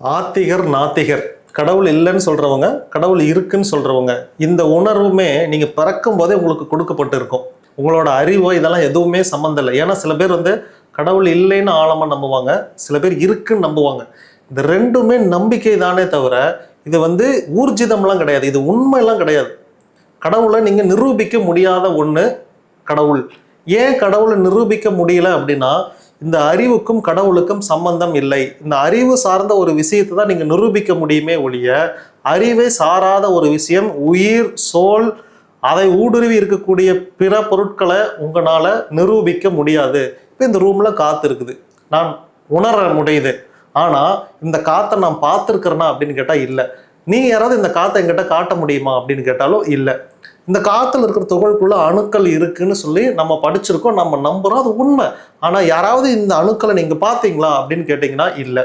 ஆத்திகர் நாத்திகர். கடவுள் இல்லைன்னு சொல்கிறவங்க கடவுள் இருக்குன்னு சொல்கிறவங்க இந்த உணர்வுமே நீங்கள் பிறக்கும் போதே உங்களுக்கு கொடுக்கப்பட்டு இருக்கும் உங்களோட அறிவோ இதெல்லாம் எதுவுமே சம்மந்தம் இல்லை. ஏன்னா சில பேர் வந்து கடவுள் இல்லைன்னு ஆழமாக நம்புவாங்க சில பேர் இருக்குன்னு நம்புவாங்க. இந்த ரெண்டுமே நம்பிக்கை தானே தவிர இது வந்து ஊர்ஜிதம்லாம் கிடையாது. இது உண்மையெல்லாம் கிடையாது. கடவுளை நீங்கள் நிரூபிக்க முடியாத ஒன்று கடவுள். ஏன் கடவுளை நிரூபிக்க முடியல அப்படின்னா இந்த அறிவுக்கும் கடவுளுக்கும் சம்பந்தம் இல்லை. இந்த அறிவு சார்ந்த ஒரு விஷயத்தை தான் நீங்கள் நிரூபிக்க முடியுமே ஒழிய அறிவை சாராத ஒரு விஷயம் உயிர் சோல் அதை ஊடுருவி இருக்கக்கூடிய பிற பொருட்களை உங்களால் நிரூபிக்க முடியாது. இப்போ இந்த ரூமில் காற்று இருக்குது. நான் உணர முடியுது. ஆனால் இந்த காற்றை நான் பார்த்துருக்குறேனா அப்படின்னு கேட்டால் இல்லை. நீ யாராவது இந்த காற்றை எங்கிட்ட காட்ட முடியுமா அப்படின்னு கேட்டாலும் இல்லை. இந்த காற்றுல இருக்கிற துகள்குள்ள அணுக்கள் இருக்குன்னு சொல்லி நம்ம படிச்சிருக்கோம் நம்ம நம்புகிறோம் அது உண்மை. ஆனால் யாராவது இந்த அணுக்களை நீங்கள் பார்த்தீங்களா அப்படின்னு கேட்டிங்கன்னா இல்லை.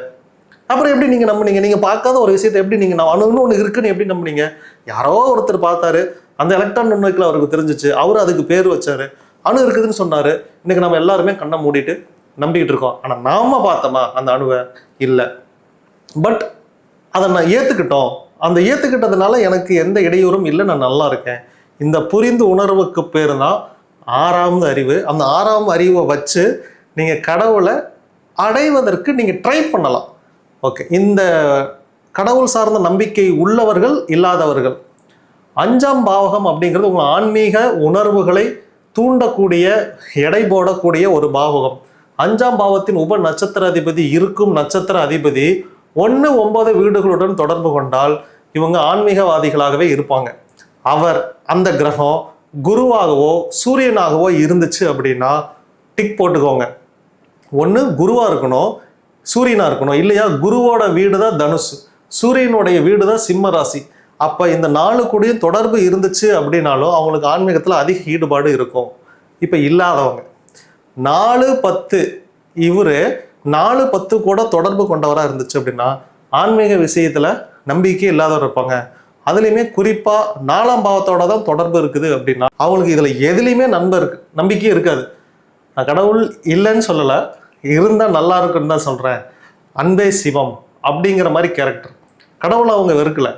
அப்புறம் எப்படி நீங்கள் நம்புனீங்க? நீங்கள் பார்க்காத ஒரு விஷயத்தை எப்படி நீங்கள் நான் அணுன்னு ஒன்று இருக்குன்னு எப்படி நம்புனீங்க? யாரோ ஒருத்தர் பார்த்தாரு. அந்த எலக்ட்ரான் நுண்ணுக்கில் அவருக்கு தெரிஞ்சிச்சு. அவர் அதுக்கு பேர் வச்சாரு. அணு இருக்குதுன்னு சொன்னார். இன்றைக்கி நம்ம எல்லாருமே கண்ணை மூடிட்டு நம்பிக்கிட்டு இருக்கோம். ஆனால் நாம பார்த்தோமா அந்த அணுவை? இல்லை. பட் அதை நான் ஏற்றுக்கிட்டோம் அந்த ஏற்றுக்கிட்டதுனால எனக்கு எந்த இடையூறும் இல்லை நான் நல்லா இருக்கேன். இந்த புரிந்து உணர்வுக்கு பேர் தான் ஆறாவது அறிவு. அந்த ஆறாம் அறிவை வச்சு நீங்கள் கடவுளை அடைவதற்கு நீங்கள் ட்ரை பண்ணலாம். ஓகே இந்த கடவுள் சார்ந்த நம்பிக்கை உள்ளவர்கள் இல்லாதவர்கள். அஞ்சாம் பாவகம் அப்படிங்கிறது உங்கள் ஆன்மீக உணர்வுகளை தூண்டக்கூடிய எடை போடக்கூடிய ஒரு பாவகம். அஞ்சாம் பாவத்தின் உப நட்சத்திர அதிபதி இருக்கும் நட்சத்திர அதிபதி ஒன்று ஒன்பது வீடுகளுடன் தொடர்பு கொண்டால் இவங்க ஆன்மீகவாதிகளாகவே இருப்பாங்க. அவர் அந்த கிரகம் குருவாகவோ சூரியனாகவோ இருந்துச்சு அப்படின்னா டிக் போட்டுக்கோங்க. ஒன்று குருவாக இருக்கணும் சூரியனாக இருக்கணும். இல்லையா குருவோட வீடு தான் தனுஷ் சூரியனுடைய வீடு தான் சிம்ம ராசி. அப்போ இந்த நாலு கூடயும் தொடர்பு இருந்துச்சு அப்படின்னாலும் அவங்களுக்கு ஆன்மீகத்தில் அதிக ஈடுபாடு இருக்கும். இப்போ இல்லாதவங்க. நாலு பத்து இவர் நாலு பத்து கூட தொடர்பு கொண்டவராக இருந்துச்சு அப்படின்னா ஆன்மீக விஷயத்தில் நம்பிக்கை இல்லாதவர் இருப்பாங்க. அதுலேயுமே குறிப்பாக நாலாம் பாவத்தோட தான் தொடர்பு இருக்குது அப்படின்னா அவங்களுக்கு இதில் எதுலேயுமே நண்பர் இருக்கு நம்பிக்கையே இருக்காது. நான் கடவுள் இல்லைன்னு சொல்லலை இருந்தால் நல்லா இருக்குன்னு தான் சொல்கிறேன் அன்பே சிவம் அப்படிங்கிற மாதிரி கேரக்டர் கடவுளை அவங்க வெறுக்கலை.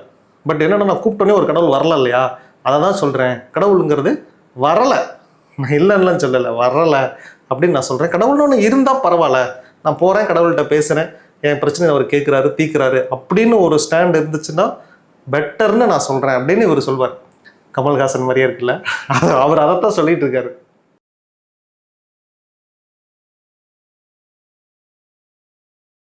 பட் என்னென்னா நான் கூப்பிட்டோன்னே ஒரு கடவுள் வரல இல்லையா? அதை தான் சொல்கிறேன் கடவுளுங்கிறது வரலை. நான் இல்லைன்னு சொல்லலை வரலை அப்படின்னு நான் சொல்கிறேன் கடவுள்னு ஒன்று இருந்தால் பரவாயில்ல. நான் போகிறேன் கடவுள்கிட்ட பேசுகிறேன் என் பிரச்சனையை அவர் கேட்குறாரு தீர்க்குறாரு. அப்படின்னு ஒரு ஸ்டாண்ட் இருந்துச்சுன்னா பெட்டர்னு நான் சொல்கிறேன் அப்படின்னு இவர் சொல்வார். கமல்ஹாசன் மாதிரியே இருக்குல்ல. அவர் அதைத்தான் சொல்லிட்டு இருக்காரு.